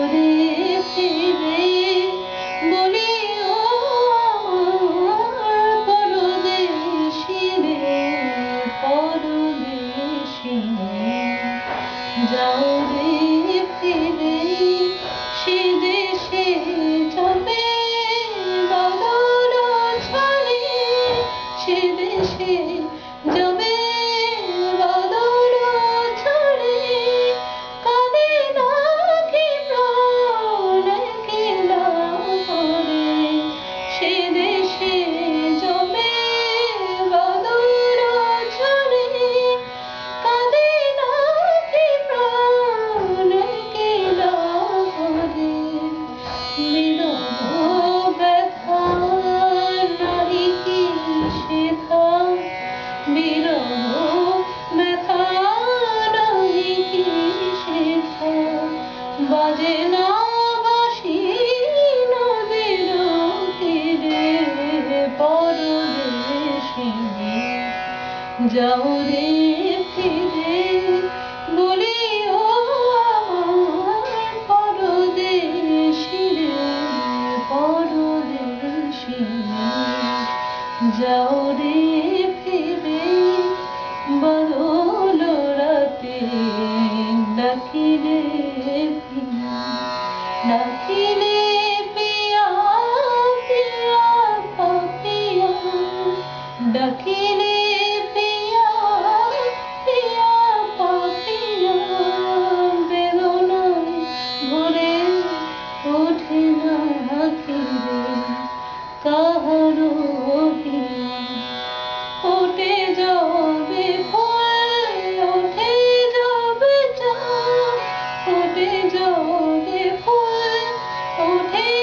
Lord যাও রে ফিরে, বলিও আমার পরদেশি রে পরদেশি যাও রে ফিরে বরল রাতে ডাকিলে ডাকিলে ডাকি angel give horn, oh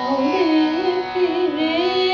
Holy you